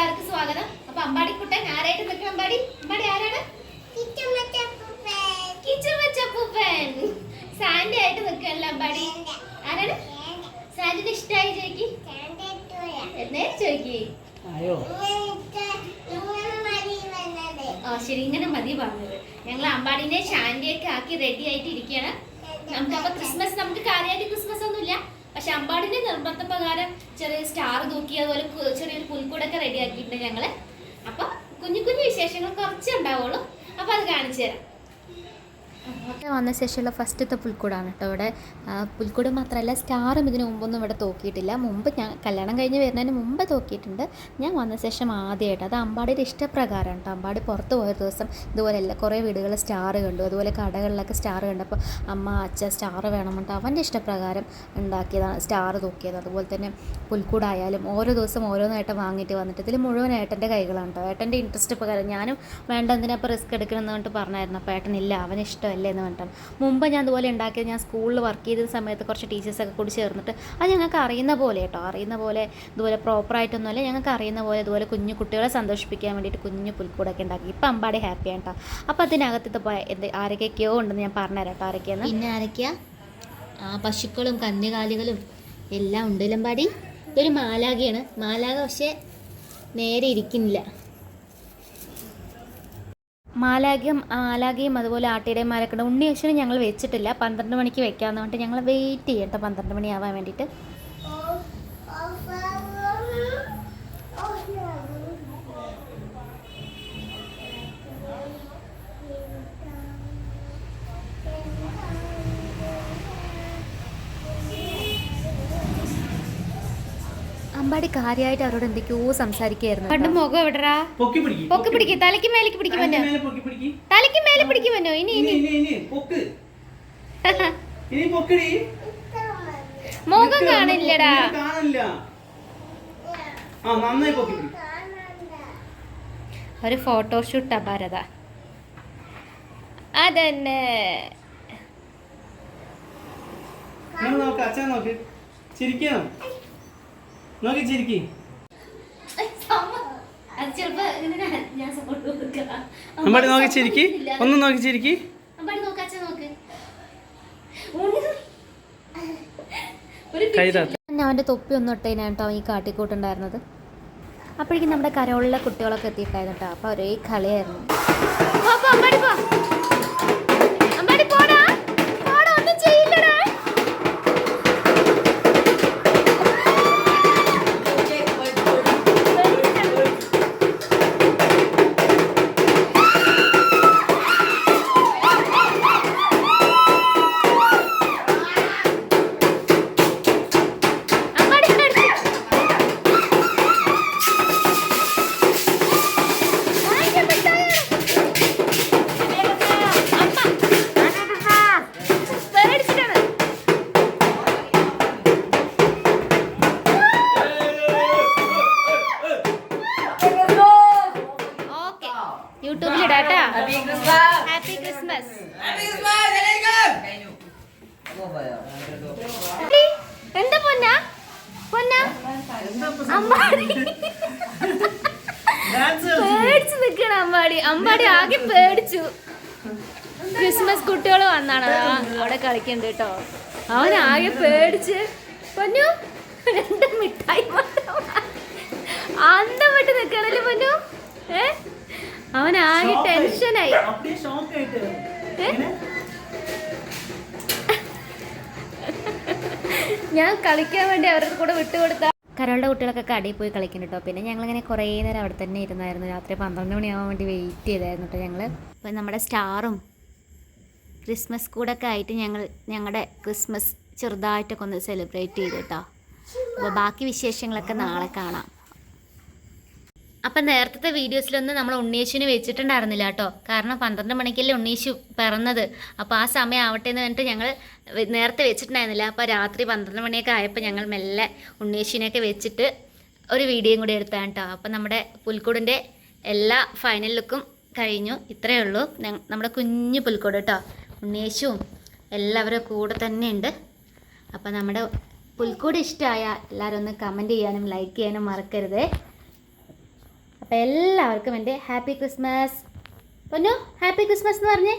എല്ലാവർക്കും സ്വാഗതം. അപ്പൊ അമ്പാടി കുട്ടൻ ആരായിട്ട് നിൽക്കും അമ്പാടി? അമ്പാടി ആരാണ്? സാൻഡി ആയിട്ട് നിൽക്കല്ല അമ്പാടി? ആരാണ്? സാൻഡിന് ഇഷ്ടമായി ചോദിക്ക്. എന്നേരം ചോദിക്കി. ഓ ശരി ഇങ്ങനെ മതി പറഞ്ഞത്. ഞങ്ങൾ അമ്പാടിനെ ശാന്തിയൊക്കെ ആക്കി റെഡി ആയിട്ട് ഇരിക്കുകയാണ്. നമുക്ക് അപ്പൊ ക്രിസ്മസ് നമുക്ക് കാര്യമായിട്ട് ക്രിസ്മസ് ഒന്നുമില്ല. പക്ഷെ അമ്പാടിന്റെ നിർബന്ധ പ്രകാരം ചെറിയ സ്റ്റാർ തൂക്കി അതുപോലെ ചെറിയൊരു പുൽക്കൂടൊക്കെ റെഡി ആക്കിയിട്ടുണ്ട് ഞങ്ങൾ. അപ്പൊ കുഞ്ഞു കുഞ്ഞു വിശേഷങ്ങൾ കുറച്ചേ ഉണ്ടാവുള്ളൂ. അപ്പൊ അത് കാണിച്ചു തരാം. വന്ന ശേഷമുള്ള ഫസ്റ്റത്തെ പുൽക്കൂടാണ് കേട്ടോ ഇവിടെ. പുൽക്കൂട് മാത്രമല്ല സ്റ്റാറും ഇതിനു മുമ്പൊന്നും ഇവിടെ തോക്കിയിട്ടില്ല. മുമ്പ് ഞാൻ കല്യാണം കഴിഞ്ഞ് വരുന്നതിന് മുമ്പ് തോക്കിയിട്ടുണ്ട്. ഞാൻ വന്ന ശേഷം ആദ്യമായിട്ട്. അത് അമ്പാടിയുടെ ഇഷ്ടപ്രകാരം കേട്ടോ. അമ്പാടി പുറത്ത് പോയ ദിവസം ഇതുപോലെ എല്ലാ കുറേ വീടുകളിൽ സ്റ്റാർ കണ്ടു. അതുപോലെ കടകളിലൊക്കെ സ്റ്റാർ കണ്ടപ്പോൾ അമ്മ അച്ഛ സ്റ്റാർ വേണം എന്നിട്ട് അവന്റെ ഇഷ്ടപ്രകാരം ഉണ്ടാക്കിയതാണ് സ്റ്റാർ തോക്കിയത്. അതുപോലെ തന്നെ പുൽക്കൂടായാലും ഓരോ ദിവസം ഓരോന്നായിട്ട് വാങ്ങിയിട്ട് വന്നിട്ട് ഇതിൽ മുഴുവൻ ഏട്ടന്റെ കൈകളാണ് കേട്ടോ. ഏട്ടന്റെ ഇൻട്രസ്റ്റ് പ്രകാരം ഞാനും വേണ്ട എന്തിനപ്പോൾ റിസ്ക് എടുക്കണമെന്ന് പറഞ്ഞിട്ട് പറഞ്ഞായിരുന്നു. അപ്പോൾ ഏട്ടനില്ല അവന് ഇഷ്ടമല്ലേ എന്ന് പറഞ്ഞിട്ട്. മുമ്പ് ഞാൻ അതുപോലെ ഉണ്ടാക്കിയത് ഞാൻ സ്കൂളിൽ വർക്ക് ചെയ്ത സമയത്ത് കുറച്ച് ടീച്ചേഴ്സൊക്കെ കൂടി ചേർന്നിട്ട് അത് ഞങ്ങൾക്ക് അറിയുന്ന പോലെ കേട്ടോ. അറിയുന്ന പോലെ ഇതുപോലെ പ്രോപ്പറായിട്ടൊന്നുമല്ല ഞങ്ങൾക്ക് അറിയുന്ന പോലെ ഇതുപോലെ കുഞ്ഞു കുട്ടികളെ സന്തോഷിപ്പിക്കാൻ വേണ്ടിയിട്ട് കുഞ്ഞു പുൽക്കൂടൊക്കെ ഉണ്ടാക്കി. ഇപ്പം അമ്പാടി ഹാപ്പിയാണ് കേട്ടോ അപ്പോൾ അതിനകത്ത് ഇപ്പോൾ എന്ത് ആരൊക്കെയൊക്കെയോ ഉണ്ടെന്ന് ഞാൻ പറഞ്ഞുതരാം കേട്ടോ ആരൊക്കെയാണ് പിന്നെ ആരൊക്കെയാ? ആ പശുക്കളും കന്നുകാലികളും എല്ലാം ഉണ്ട് ലമ്പാടി ഇതൊരു മാലാകയാണ് മാലാക പക്ഷേ നേരെ ഇരിക്കുന്നില്ല. മാലാഖയും മാലാഖയും അതുപോലെ ആട്ടിയുടെയും മാലക്കട ഉണ്ണി യേശുവിനെ ഞങ്ങൾ വെച്ചിട്ടില്ല. പന്ത്രണ്ട് മണിക്ക് വെക്കാമെന്ന് പറഞ്ഞിട്ട് ഞങ്ങൾ വെയിറ്റ് ചെയ്യട്ടെ പന്ത്രണ്ട് മണിയാവാൻ വേണ്ടിയിട്ട്. അമ്പാടി കാര്യമായിട്ട് അവരോട് എന്തൊക്കെയോ സംസാരിക്കായിരുന്നു പണ്ട് മുഖം എവിടറാ പൊക്കി പിടിക്കും തലയ്ക്ക് മേലേക്ക് പിടിക്കും പറ്റോ തലയ്ക്ക് മേലെ പിടിക്കും പറ്റോ ഇനി ഇനി മുഖം കാണില്ലടാ. നിനക്ക് ആ നന്നായി പൊക്കി പിടി. ഒരു ഫോട്ടോഷൂട്ടാ ഭാരത. അതന്നെ. നോക്ക് അച്ഛൻ നോക്ക്. ചിരിക്കണം? നോക്കി ചിരിക്കി. അമ്പാടി നോക്കി ചിരിക്കി. ഒന്ന് നോക്കി ചിരിക്കി. അവന്റെ തൊപ്പി ഒന്നും ഇട്ടതിനായിട്ടോ ഈ കാട്ടിക്കൂട്ടുണ്ടായിരുന്നത്. അപ്പോഴേക്കും നമ്മുടെ കരോളിലെ കുട്ടികളൊക്കെ എത്തിയിട്ടായിരുന്നു കേട്ടോ. അപ്പോൾ ഒരേ കളിയായിരുന്നു. പോ, അമ്പാടി പോ. ഇടാട്ടാ ഹാപ്പി ക്രിസ്മസ് എന്താ പൊന്ന? പൊന്ന? അമ്മാടി. പേടിച്ചു നിക്കണ അമ്പാടി അമ്പാടി ആകെ പേടിച്ചു. ക്രിസ്മസ് കുട്ടികൾ വന്നാണ്. അവിടെ കളിക്കണ്ട് കേട്ടോ. അവൻ ആകെ പേടിച്ച് പൊന്നു രണ്ട് മിഠായി അന്തം വിട്ട് നിക്കണല്ലേ പൊന്നു. ആകെ ടെൻഷനായി. ഞാൻ കളിക്കാൻ വേണ്ടി അവരുടെ കൂടെ വിട്ടുകൊടുത്ത കരോളുടെ കുട്ടികളൊക്കെ കടയിൽ പോയി കളിക്കുന്നു കേട്ടോ പിന്നെ ഞങ്ങളിങ്ങനെ കുറേ നേരം അവിടെ തന്നെ ഇരുന്നായിരുന്നു. രാത്രി പന്ത്രണ്ട് മണിയാവാൻ വേണ്ടി വെയിറ്റ് ചെയ്തായിരുന്നു കേട്ടോ ഞങ്ങൾ അപ്പം നമ്മുടെ സ്റ്റാറും ക്രിസ്മസ് കൂടൊക്കെ ആയിട്ട് ഞങ്ങൾ ഞങ്ങളുടെ ക്രിസ്മസ് ചെറുതായിട്ടൊക്കെ ഒന്ന് സെലിബ്രേറ്റ് ചെയ്തു കേട്ടോ അപ്പോൾ ബാക്കി വിശേഷങ്ങളൊക്കെ നാളെ കാണാം. അപ്പം നേരത്തെ വീഡിയോസിലൊന്നും നമ്മൾ ഉണ്ണീശുവിന് വെച്ചിട്ടുണ്ടായിരുന്നില്ല കേട്ടോ. കാരണം പന്ത്രണ്ട് മണിക്കല്ലേ ഉണ്ണീശു പിറന്നത്. അപ്പോൾ ആ സമയം ആവട്ടെ എന്ന് പറഞ്ഞിട്ട് ഞങ്ങൾ നേരത്തെ വെച്ചിട്ടുണ്ടായിരുന്നില്ല. അപ്പോൾ രാത്രി പന്ത്രണ്ട് മണിയൊക്കെ ആയപ്പോൾ ഞങ്ങൾ മെല്ലെ ഉണ്ണീശുവിനെയൊക്കെ വെച്ചിട്ട് ഒരു വീഡിയോയും കൂടി എടുത്താണ് കേട്ടോ. അപ്പം നമ്മുടെ പുൽക്കൂടിന്റെ എല്ലാ ഫൈനൽ ലുക്കും കഴിഞ്ഞു. ഇത്രയേ ഉള്ളൂ. നമ്മുടെ കുഞ്ഞു പുൽക്കൂട് കേട്ടോ. ഉണ്ണീശുവും എല്ലാവരും കൂടെ തന്നെയുണ്ട്. അപ്പം അപ്പോൾ നമ്മുടെ പുൽക്കൂട് ഇഷ്ടമായ എല്ലാവരും ഒന്ന് കമന്റ് ചെയ്യാനും ലൈക്ക് ചെയ്യാനും മറക്കരുതേ. അപ്പോൾ എല്ലാവർക്കും എന്റെ ഹാപ്പി ക്രിസ്മസ്. പൊന്നു ഹാപ്പി ക്രിസ്മസ് എന്ന് പറഞ്ഞേ?